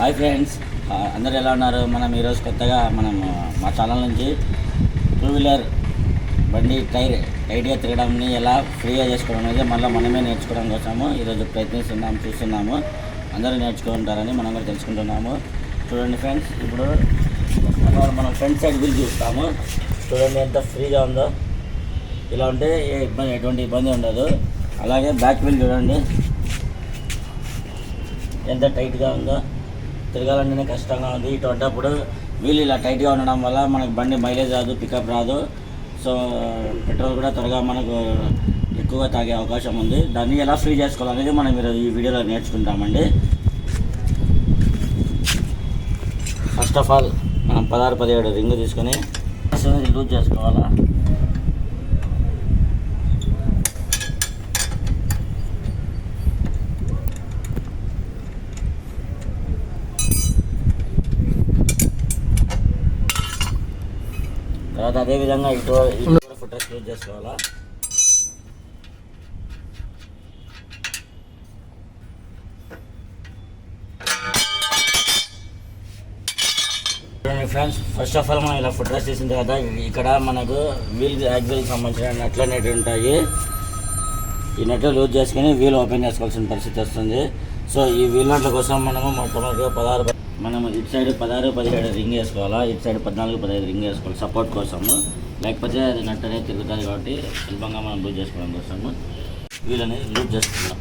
Hi friends. అందరు ఎలా ఉన్నారు? మనం ఈరోజు కొత్తగా మనం మా ఛానల్ నుంచి టూ వీలర్ బండి టైర్ టైట్గా తిరగడంని ఎలా ఫ్రీగా చేసుకోవడం అనేది మళ్ళీ మనమే నేర్చుకోవడం కోసము ఈరోజు ప్రయత్నిస్తున్నాం చూస్తున్నాము. అందరూ నేర్చుకుంటారని మనం కూడా తెలుసుకుంటున్నాము. చూడండి ఫ్రెండ్స్ ఇప్పుడు మనం- మనం ఫ్రంట్ సైడ్ వీల్ చూస్తాము. చూడండి ఎంత ఫ్రీగా ఉందో. ఇలా ఉంటే ఏ ఇబ్బంది ఎటువంటి ఇబ్బంది ఉండదు. అలాగే బ్యాక్ వీల్ చూడండి. ఎంత టైట్గా ఉందో. తిరగాలంటేనే కష్టంగా ఉంది. ఇటువంటిప్పుడు వీలు ఇలా టైట్గా ఉండడం వల్ల మనకు బండి మైలేజ్ రాదు పికప్ రాదు. సో పెట్రోల్ కూడా త్వరగా మనకు ఎక్కువగా తాగే అవకాశం ఉంది. దాన్ని ఎలా ఫ్రీ చేసుకోవాలనేది మనం ఈరోజు ఈ వీడియోలో నేర్చుకుంటామండి. ఫస్ట్ ఆఫ్ ఆల్ మనం పదహారు పదిహేడు రింగ్ తీసుకొని లూజ్ చేసుకోవాలా? తర్వాత అదే విధంగా ఇటు ఇటు యూజ్ చేసుకోవాలా? ఫ్రెండ్స్ ఫస్ట్ ఆఫ్ ఆల్ మనం ఇలా ఫుట్ రెస్ట్ చేసిన తర్వాత ఇక్కడ మనకు వీల్ యాక్సిల్ సంబంధించిన నట్లు అనేవి ఉంటాయి. ఈ నట్లు లూజ్ చేసుకొని వీల్ ఓపెన్ చేసుకోవాల్సిన పరిస్థితి వస్తుంది. సో ఈ వీల్ నట్ల కోసం మనము మొట్టమొదటిగా పదహారు మనం ఇటు సైడ్ పదహారు పదిహేడు రింగ్ వేసుకోవాలా ఇటు సైడ్ పద్నాలుగు పదిహేడు రింగ్ వేసుకోవాలి సపోర్ట్ కోసము. లేకపోతే అది నట్టనే తిరుగుతుంది కాబట్టి సులభంగా మనం లూజ్ చేసుకోవడం కోసము. వీళ్ళని అనేది లూజ్ చేసుకుందాం.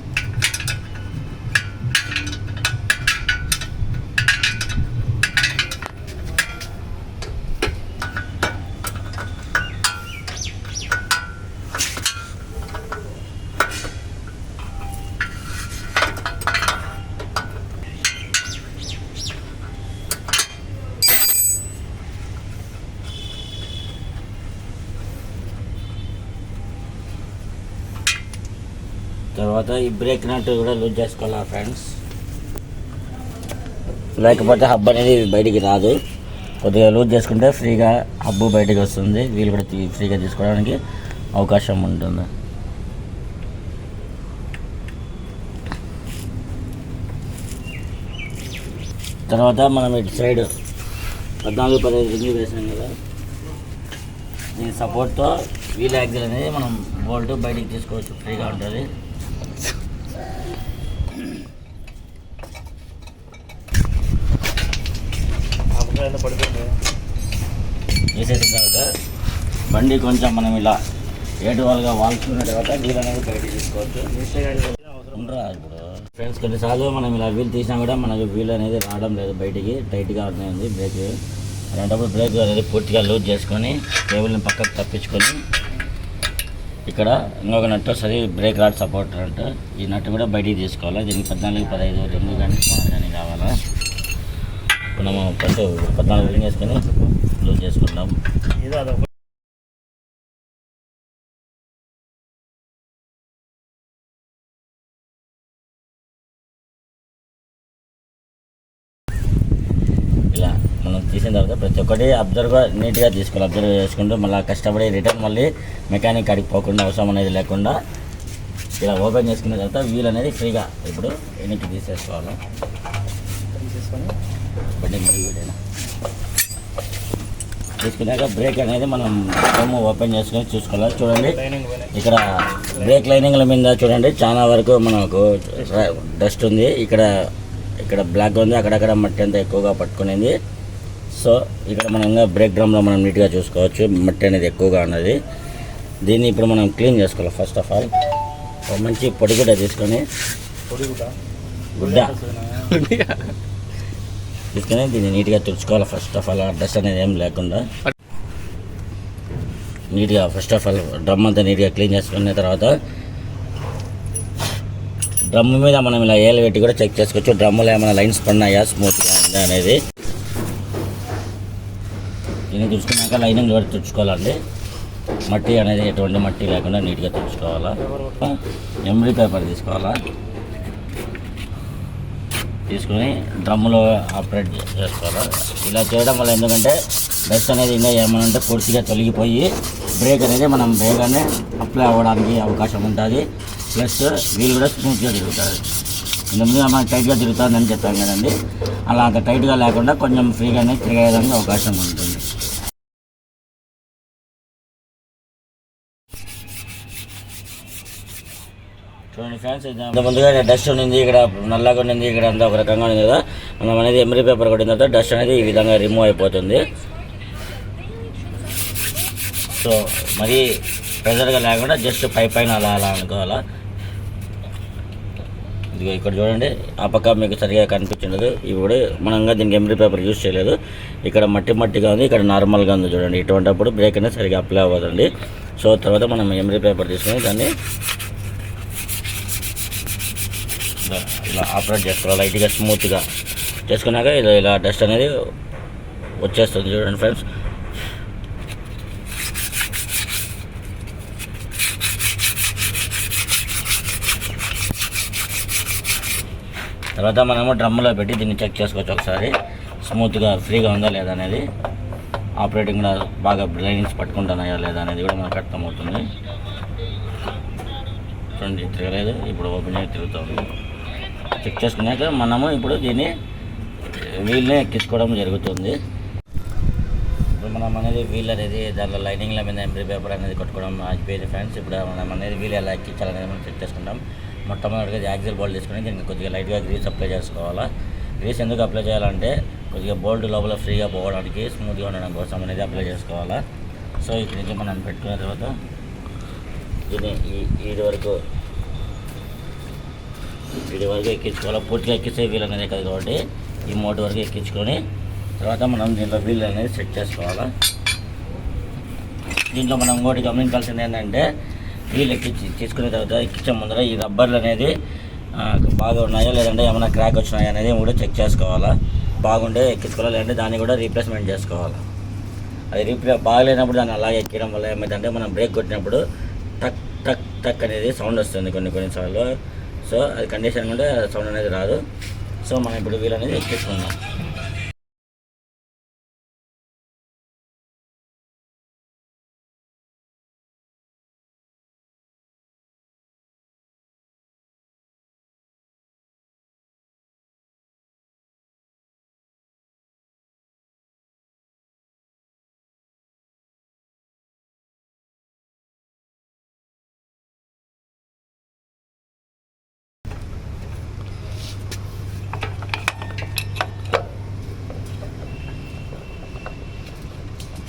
తర్వాత ఈ బ్రేక్ నట్ కూడా లూజ్ చేసుకోవాలా ఫ్రెండ్స్ లేకపోతే హబ్ అనేది బయటికి రాదు. కొద్దిగా లూజ్ చేసుకుంటే ఫ్రీగా హబ్బు బయటికి వస్తుంది. వీలు కూడా ఫ్రీగా తీసుకోవడానికి అవకాశం ఉంటుంది. తర్వాత మనం ఇటు సైడ్ పద్నాలుగు పదిహేను రింగులు వేసాం కదా. దీని సపోర్ట్తో వీల్ యాక్సిల్ అనేది మనం బోల్ట్ బయటికి తీసుకోవచ్చు. ఫ్రీగా ఉంటుంది. వేసేసిన తర్వాత బండి కొంచెం మనం ఇలా ఏటు వాళ్ళగా వాల్చుకున్న తర్వాత వీల్ అనేది బయటికి తీసుకోవచ్చు. ఉండరా ఇప్పుడు? ఫ్రెండ్స్ కొన్నిసార్లు మనం ఇలా వీల్ తీసినా కూడా మనకు వీల్ అనేది రావడం లేదు. బయటికి టైట్గా ఉంది బ్రేక్. అలాంటప్పుడు బ్రేక్ అనేది పూర్తిగా లూజ్ చేసుకొని టేబుల్ని పక్కకు తప్పించుకొని ఇక్కడ ఇంకొక నట్టు సరి బ్రేక్ రాడ్ సపోర్ట్ నట్టు ఈ నట్టు కూడా బయటికి తీసుకోవాలి? దీనికి పద్నాలుగు పదహైదు రెండు కానీ కానీ కావాలా? మనము ఫస్ట్ పద్నాలుగు రింగ్ వేసుకొని లూజ్ చేసుకుందాం ఇలా మనం తీసిన తర్వాత ప్రతి ఒక్కటి అబ్జర్వ్ నీట్గా తీసుకోవాలి అబ్జర్వ్ చేసుకుంటూ మళ్ళీ కష్టపడి రిటర్న్ మళ్ళీ మెకానిక్ కాడికి పోకుండా అవసరం అనేది లేకుండా ఇలా ఓపెన్ చేసుకున్న తర్వాత వీల్ అనేది ఫ్రీగా ఇప్పుడు వెనక్కి తీసేసుకోవాలి. బండి తీసుకున్నాక బ్రేక్ అనేది మనం ఫోమ్ ఓపెన్ చేసుకొని చూసుకోవాలి. చూడండి. ఇక్కడ బ్రేక్ లైనింగ్ల మీద చూడండి. చాలా వరకు మనకు డస్ట్ ఉంది. ఇక్కడ ఇక్కడ బ్లాక్ ఉంది. అక్కడక్కడ మట్టి అంతా ఎక్కువగా పట్టుకునేది. సో ఇక్కడ మనం ఇంకా బ్రేక్ డ్రమ్లో మనం నీట్గా చూసుకోవచ్చు. మట్టి అనేది ఎక్కువగా ఉన్నది. దీన్ని ఇప్పుడు మనం క్లీన్ చేసుకోవాలి. ఫస్ట్ ఆఫ్ ఆల్ ఒక మంచి పొడి గుడ్డ తీసుకొని. గుడ్డ? తీసుకొని దీన్ని నీట్గా తుడుచుకోవాలి. ఫస్ట్ ఆఫ్ ఆల్ డస్ట్ అనేది ఏం లేకుండా. నీట్గా ఫస్ట్ ఆఫ్ ఆల్ డ్రమ్ అంతా నీట్గా క్లీన్ చేసుకున్న తర్వాత డ్రమ్ మీద మనం ఇలా ఏలు పెట్టి కూడా చెక్ చేసుకోవచ్చు. డ్రమ్ములో ఏమైనా లైన్స్ పడినాయా స్మూత్గా ఉందా అనేది. దీన్ని తుడుచుకున్నాక లైనింగ్ కూడా తుడుచుకోవాలండి? మట్టి అనేది ఎటువంటి మట్టి లేకుండా నీట్గా తుడుచుకోవాలా? ఎంబ్రీ పేపర్ తీసుకోవాలా? తీసుకొని డ్రమ్ములో ఆపరేట్ చేస్తారు. ఇలా చేయడం వల్ల ఎందుకంటే డస్ట్ అనేది ఇంకా ఏమనంటే ఉంటే పూర్తిగా తొలగిపోయి బ్రేక్ అనేది మనం బేగానే అప్లై అవ్వడానికి అవకాశం ఉంటుంది. ప్లస్ వీలు కూడా స్మూత్గా తిరుగుతుంది ఇంతకుముందు మనకి టైట్గా తిరుగుతుందని చెప్పాం కదండి. అలా అంత టైట్గా లేకుండా కొంచెం ఫ్రీగానే తిరగడానికి అవకాశం ఉంటుంది. చూడండి ఫ్రెండ్స్ అంత ముందుగా డస్ట్ ఉండింది ఇక్కడ నల్లగా ఉండింది ఇక్కడ అంతా ఒక రకంగా ఉంది కదా. మనం అనేది ఎమ్రీ పేపర్ కొట్టిన తర్వాత డస్ట్ అనేది ఈ విధంగా రిమూవ్ అయిపోతుంది. సో మరి ప్రెజర్గా లేకుండా జస్ట్ పై పైన అలా అలా అనుకోవాలా? ఇదిగో ఇక్కడ చూడండి ఆ పక్క మీకు సరిగా కనిపించలేదు. ఇప్పుడు మనంగా దీనికి ఎమ్రీ పేపర్ యూజ్ చేయలేదు. ఇక్కడ మట్టి మట్టిగా ఉంది ఇక్కడ నార్మల్గా ఉంది చూడండి. ఇటువంటిప్పుడు బ్రేక్ అనేది సరిగా అప్లై అవ్వదండి. సో తర్వాత మనం ఎమ్రీ పేపర్ తీసుకొని దాన్ని ఇలా ఇలా ఆపరేట్ చేసుకోవాలి. లైట్గా స్మూత్గా చేసుకున్నాక ఇలా ఇలా డస్ట్ అనేది వచ్చేస్తుంది చూడండి ఫ్రెండ్స్ తర్వాత మనము డ్రమ్లో పెట్టి దీన్ని చెక్ చేసుకోవచ్చు ఒకసారి. స్మూత్గా ఫ్రీగా ఉందా లేదా అనేది. ఆపరేటింగ్ కూడా బాగా లైనింగ్స్ పట్టుకుంటున్నాయా లేదా అనేది కూడా మనకు అర్థమవుతుంది. చూడండి తిరగలేదు. ఇప్పుడు ఓపెన్ అయ్యి తిరుగుతుంది చెక్ చేసుకున్నాక మనము ఇప్పుడు దీన్ని వీల్ని ఎక్కించుకోవడం జరుగుతుంది. ఇప్పుడు మనం అనేది వీల్ అనేది దాంట్లో లైనింగ్ల మీద ఎంబ్రీ పేపర్ అనేది కట్టుకోవడం అయిపోయింది ఫ్రెండ్స్. ఇప్పుడు మనం అనేది వీల్ ఎలా ఎక్కించాలనేది మనం చెక్ చేసుకుంటాం. మొట్టమొదటిగా యాక్సిల్ బోల్ట్ తీసుకొని దీనికి కొద్దిగా లైట్గా గ్రీస్ అప్లై చేసుకోవాలా. గ్రీస్ ఎందుకు అప్లై చేయాలంటే కొద్దిగా బోల్ట్ లోపల ఫ్రీగా పోవడానికి స్మూత్గా ఉండడం కోసం అనేది అప్లై చేసుకోవాలా. సో ఇక్కడి నుంచి మనం పెట్టుకున్న తర్వాత దీన్ని ఈ ఇది వరకు ఇది వరకు ఎక్కించుకోవాలి. పూర్తిగా ఎక్కిస్తే వీల్ అనేది కాదు కాబట్టి ఈ మోటి వరకు ఎక్కించుకొని తర్వాత మనం దీంట్లో వీల్ అనేది సెట్ చేసుకోవాలి. దీంట్లో మనం ఇంకోటి గమనించాల్సింది ఏంటంటే వీల్ ఎక్కించి తీసుకునే తర్వాత ఎక్కించే ముందర ఈ రబ్బర్లు అనేది బాగా ఉన్నాయా లేదంటే ఏమైనా క్రాక్ వచ్చినాయా అనేది కూడా చెక్ చేసుకోవాలా. బాగుండే ఎక్కించుకోవాలి లేదంటే దాన్ని కూడా రీప్లేస్మెంట్ చేసుకోవాలి. అది రీప్లే బాగలేనప్పుడు దాన్ని అలాగే ఎక్కడం వల్ల ఏమైందంటే మనం బ్రేక్ కొట్టినప్పుడు టక్ టక్ టక్ అనేది సౌండ్ వస్తుంది కొన్ని కొన్నిసార్లు సో అది కండిషన్ కూడా సౌండ్ అనేది రాదు. సో మనం ఇప్పుడు వీల్ అనేది ఎక్కించుకుందాం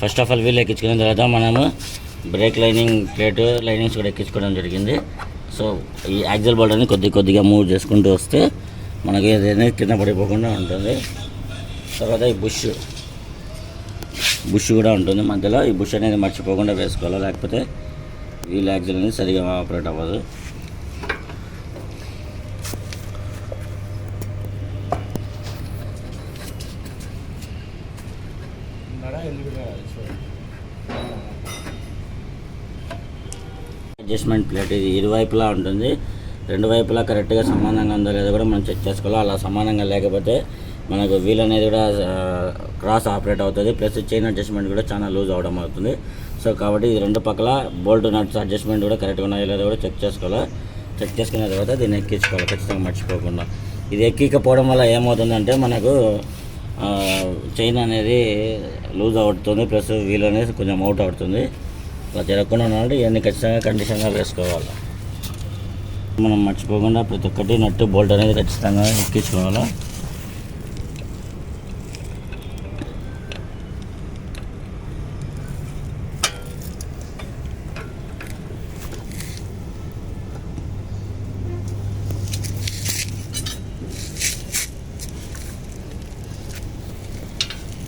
ఫస్ట్ ఆఫ్ ఆల్ వీల్ ఎక్కించుకున్న తర్వాత మనము బ్రేక్ లైనింగ్ ప్లేట్ లైనింగ్స్ కూడా ఎక్కించుకోవడం జరిగింది. సో ఈ యాక్సిల్ బోల్ట్ కొద్ది కొద్దిగా మూవ్ చేసుకుంటూ వస్తే మనకి ఏదైనా కింద పడిపోకుండా ఉంటుంది. తర్వాత ఈ బుష్ బుష్ కూడా ఉంటుంది మధ్యలో. ఈ బుష్ అనేది మర్చిపోకుండా వేసుకోవాలి? లేకపోతే వీల్ యాక్సిల్ అనేది సరిగా ఆపరేట్ అవ్వదు. అడ్జస్ట్మెంట్ ప్లేట్ ఇది ఇరువైపులా ఉంటుంది. రెండు వైపులా కరెక్ట్గా సమానంగా ఉందో లేదో కూడా మనం చెక్ చేసుకోవాలి. అలా సమానంగా లేకపోతే మనకు వీల్ అనేది కూడా క్రాస్ ఆపరేట్ అవుతుంది. ప్లస్ చైన్ అడ్జస్ట్మెంట్ కూడా చాలా లూజ్ అవడం అవుతుంది. సో కాబట్టి ఇది రెండు పక్కల బోల్ట్ నట్స్ అడ్జస్ట్మెంట్ కూడా కరెక్ట్గా ఉన్నాయో లేదో కూడా చెక్ చేసుకోవాలి. చెక్ చేసుకున్న తర్వాత దీన్ని ఎక్కించుకోవాలి. ఖచ్చితంగా మర్చిపోకుండా. ఇది ఎక్కికపోవడం వల్ల ఏమవుతుందంటే మనకు చైన్ అనేది లూజ్ అవుతుంది. ప్లస్ వీల్ అనేది కొంచెం అవుట్ అవుతుంది. అలా జరగకుండా ఉండాలంటే ఇవన్నీ ఖచ్చితంగా కండిషన్గా వేసుకోవాలి. మనం మర్చిపోకుండా ప్రతి ఒక్కటి నట్టు బోల్ట్ అనేది ఖచ్చితంగా ఎక్కించుకోవాలి?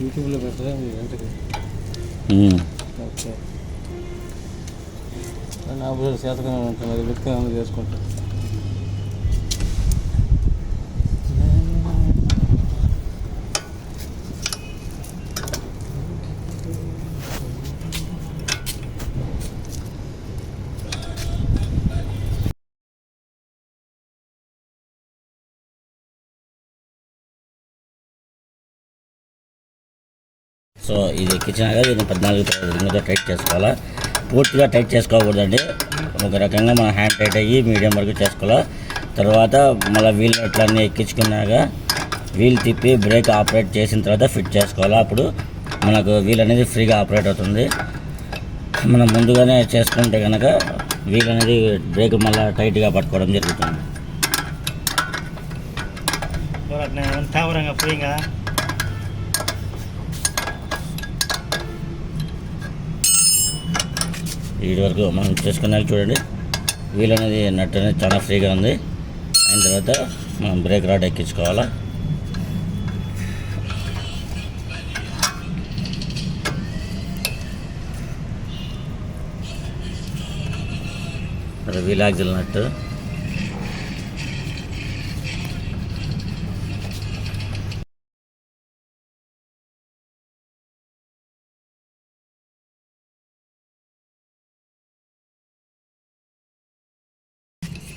యూట్యూబ్లో పెడతారా శాతకం ఉంటుంది అది వెతికి చేసుకుంటాం. సో ఇది కిచెన్ అనేది దీన్ని పద్నాలుగు రింగుతో టైట్ చేసుకోవాలా? పూర్తిగా టైట్ చేసుకోకూడదండి. ఒక రకంగా మన హ్యాండ్ టైట్ అయ్యి మీడియం వరకు చేసుకోవాలి. తర్వాత మళ్ళీ వీల్ అట్లన్నీ ఎక్కించుకున్నాక వీల్ తిప్పి బ్రేక్ ఆపరేట్ చేసిన తర్వాత ఫిట్ చేసుకోవాలి. అప్పుడు మనకు వీల్ అనేది ఫ్రీగా ఆపరేట్ అవుతుంది. మనం ముందుగానే చేసుకుంటే కనుక వీల్ అనేది బ్రేక్ మళ్ళీ టైట్గా పట్టుకోవడం జరుగుతుంది. ఇటు వరకు మనం చేసుకున్నాక చూడండి. వీల్ అనేది నట్ అనేది చాలా ఫ్రీగా ఉంది. అయిన తర్వాత మనం బ్రేక్ రాడ్ ఎక్కించుకోవాలా. అది వీల్ యాక్సిల్ నట్టు.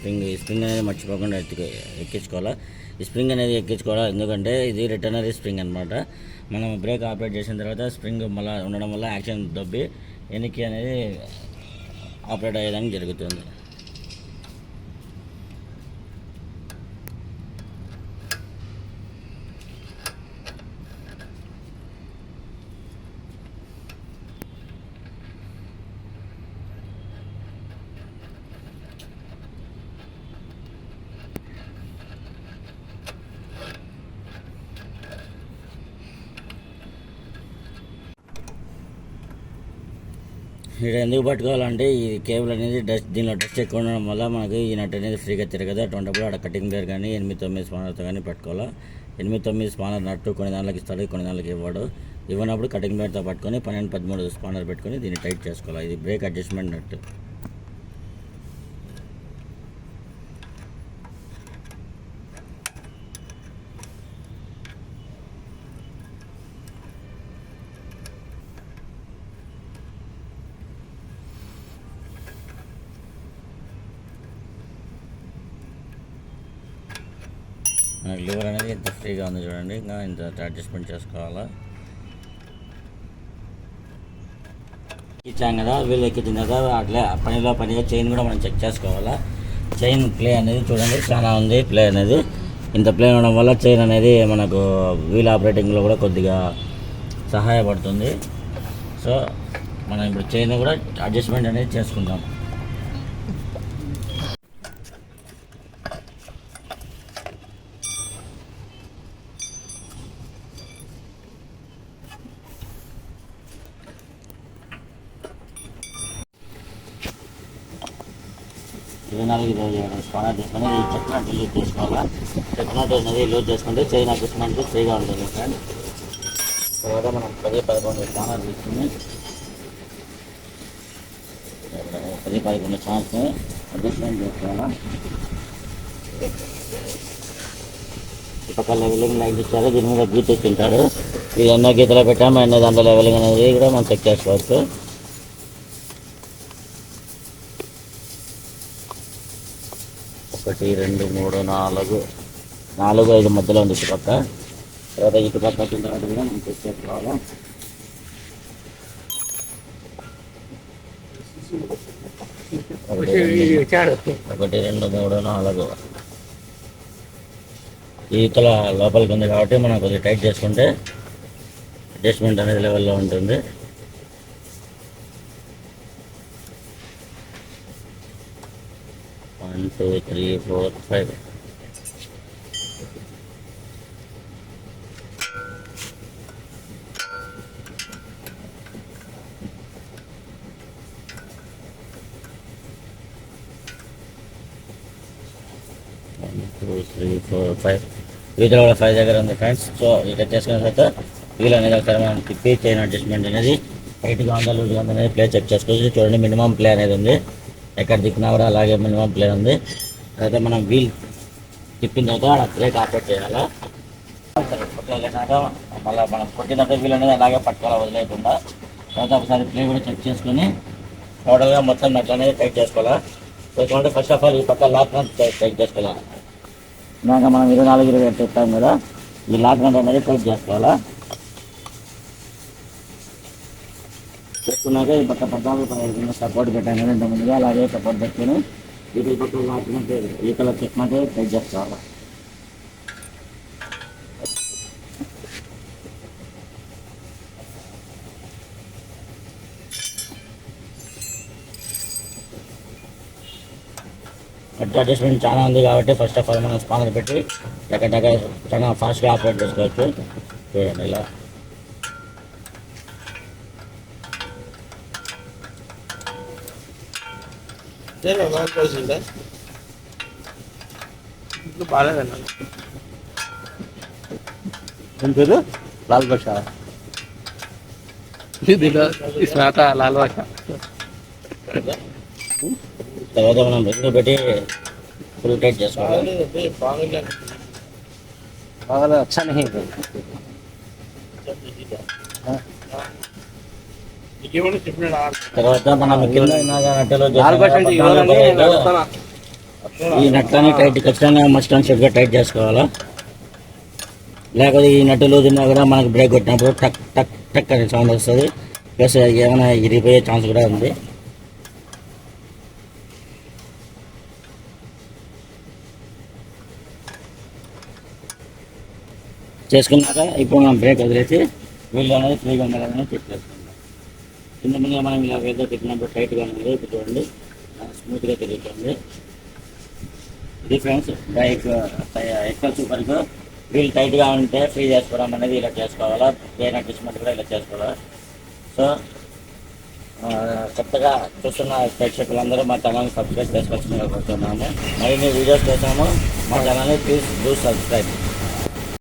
స్ప్రింగ్ ఈ స్ప్రింగ్ అనేది మర్చిపోకుండా ఎత్తుకు ఎక్కించుకోవాలా? ఈ స్ప్రింగ్ అనేది ఎక్కించుకోవాలి? ఎందుకంటే ఇది రిటర్నరీ స్ప్రింగ్ అనమాట మనం బ్రేక్ ఆపరేట్ చేసిన తర్వాత స్ప్రింగ్ మళ్ళీ ఉండడం వల్ల యాక్షన్ దొబ్బి వెనక్కి అనేది ఆపరేట్ అయ్యేదానికి జరుగుతుంది. ఇది ఎందుకు పట్టుకోవాలంటే ఈ కేబుల్ అనేది డస్ట్ దీనిలో డస్ట్ ఎక్కువ ఉండడం వల్ల మనకి ఈ నట్ అనేది ఫ్రీగా తిరగదు. అటువంటిప్పుడు అక్కడ కటింగ్ దగ్గర కానీ ఎనిమిది తొమ్మిది స్పానర్తో కానీ పట్టుకోవాలి. ఎనిమిది తొమ్మిది స్పానర్ నట్టు కొన్ని దాంట్లోకి ఇస్తాడు కొన్ని దానికి ఇవ్వడు. ఇవ్వనప్పుడు కటింగ్ ప్లేయర్తో పట్టుకొని పన్నెండు పదమూడు స్పానర్ పెట్టుకొని దీన్ని టైట్ చేసుకోవాలి. ఇది బ్రేక్ అడ్జస్ట్మెంట్ నట్టు. లివర్ అనేది ఇంత ఫ్రీగా ఉంది చూడండి. ఇంకా ఇంత అడ్జస్ట్మెంట్ చేసుకోవాలా? ఇచ్చాం కదా వీళ్ళు ఎక్కించిన కదా అట్లే పనిలో పనిగా చైన్ కూడా మనం చెక్ చేసుకోవాలా. చైన్ ప్లే అనేది చూడండి చాలా ఉంది ప్లే అనేది. ఇంత ప్లే ఉండడం వల్ల చైన్ అనేది మనకు వీల్ ఆపరేటింగ్లో కూడా కొద్దిగా సహాయపడుతుంది. సో మనం ఇప్పుడు చైన్ కూడా అడ్జస్ట్మెంట్ అనేది చేసుకుంటాం ఇరవై నాలుగు ఇరవై ఏడు స్పానర్ తీసుకొని ఈ చెక్నట్ లూజ్ చేసుకోవాలా? చెక్నట్ అనేది లోడ్ చేసుకుంటే చైన్ అడ్జస్ట్మెంట్ ఫ్రీగా ఉంటుంది ఫ్రెండ్ తర్వాత మనం పది పదకొండు స్పానర్ తీసుకుని పది పదకొండు స్పానర్స్ అడ్జస్ట్మెంట్ చేసుకోవాలా? ఈ పక్క లెవెలింగ్ లైట్ ఇచ్చారు దీని మీద గీత ఇచ్చింటారు ఇది ఎన్నో గీతలో పెట్టాము ఎన్నో దాంట్లో లెవెలింగ్ అనేది కూడా మనం చెక్ చేసుకోవచ్చు. ఒకటి రెండు మూడు నాలుగు నాలుగు ఐదు మధ్యలో ఉంది ఇటు పక్క తర్వాత ఇటు పక్క వచ్చిన తర్వాత కూడా మనం చెక్ ఒకటి రెండు- ఒకటి రెండు మూడు నాలుగు. ఈతల లోపలికి ఉంది కాబట్టి మనం కొద్దిగా టైట్ చేసుకుంటే అడ్జస్ట్మెంట్ అనేది లెవెల్లో ఉంటుంది. Two three four five two three four five వీటిలో కూడా ఫైవ్ దగ్గర ఉంది ఫ్రెండ్స్ సో ఇక్కడ చేసుకున్న తర్వాత వీల్ అనేది ఒకసారి మనం తిప్పి చైన్ అడ్జస్ట్మెంట్ అనేది టైట్గా ఉందా లూజ్గా ఉందా అనేది ప్లే చెక్ చేసుకోవచ్చు. చూడండి మినిమం ప్లే అనేది ఉంది. ఎక్కడ దిక్కునా కూడా అలాగే మినిమం ప్లే ఉంది. అయితే మనం వీల్ తిప్పిన తర్వాత అక్కడ బ్రేక్ ఆపరేట్ చేయాలా? వెళ్ళినాక మళ్ళీ మనం కొట్టినట్టు వీల్ అనేది అలాగే పట్టుకోవాలి వదిలేకుండా తర్వాత ఒకసారి ప్లే కూడా చెక్ చేసుకుని టోటల్గా మొత్తం నట్ అనేది టైట్ చేసుకోవాలా? సో ఫస్ట్ ఆఫ్ ఆల్ ఈ పక్క లాక్ టైట్ చేసుకోవాలి? ఇందాక మనం ఇరవై నాలుగు ఇరవై ఎయిట్ చెప్పాం కదా ఈ లాక్ అనేది టైట్ చేసుకోవాలా? చెప్పుకున్నాక ఈ పక్క పద్నాలుగు పదహైదు కింద సపోర్ట్ పెట్టాను. కదా ఇంత ముందుగా అలాగే సపోర్ట్ పెట్టాను. ఇటు పక్క వాటికంటే ఈ కలర్ చెప్పినట్టు టైట్ చేసుకోవాలి కట్ అడ్జస్ట్మెంట్ చాలా ఉంది కాబట్టి ఫస్ట్ ఆఫ్ ఆల్ మనం స్పానర్ పెట్టి టక టక చాలా ఫాస్ట్గా ఆపరేట్ చేసుకోవచ్చు. చూడండి ఇలా. Yan o, mga frozen ba? Ito pala na lang. Ano పేరు లాల్ భాష దీనిలో ఈ స్నాత లాల్ భాష తర్వాత మనం బెంగు పెట్టి ఫుల్ టైట్ చేసుకోవాలి బాగా వచ్చాను తర్వాత మనం కింద. ఈ నట్లని టైట్ ఖచ్చితంగా మస్ట్ అండ్ షుడ్గా టైట్ చేసుకోవాలా? లేకపోతే ఈ నట్టులు తిన్నా కూడా మనకు బ్రేక్ కొట్టినప్పుడు టక్ టక్ టక్ అనే సౌండ్ వస్తుంది. ప్లస్ ఏమైనా ఇరిగిపోయే ఛాన్స్ కూడా ఉంది. చేసుకున్నాక ఇప్పుడు మనం బ్రేక్ వదిలేసి వీళ్ళు అనేది ఫ్రీగా ఉండాలని చెక్ చిన్న కింద మనం ఇలా ఏదో పెట్టినప్పుడు టైట్గా ఉంది. ఇప్పుడు చూడండి. స్మూత్గా తిరుగుతుంది. ఇది ఫ్రెండ్స్ బైక్ ఎక్కువ సూపర్కు వీల్ టైట్గా ఉంటే ఫ్రీ చేసుకోవడం అనేది ఇలా చేసుకోవాలా. వేరే అడ్జస్ట్మెంట్ కూడా ఇలా చేసుకోవాలా. సో కొత్తగా చూస్తున్న ప్రేక్షకులందరూ మా ఛానల్ సబ్స్క్రైబ్ చేసుకోవాల్సిందిగా కోరుతున్నాము. మరిన్ని వీడియోస్ చేసాము మా ఛానల్ని ప్లీజ్ డూ సబ్స్క్రైబ్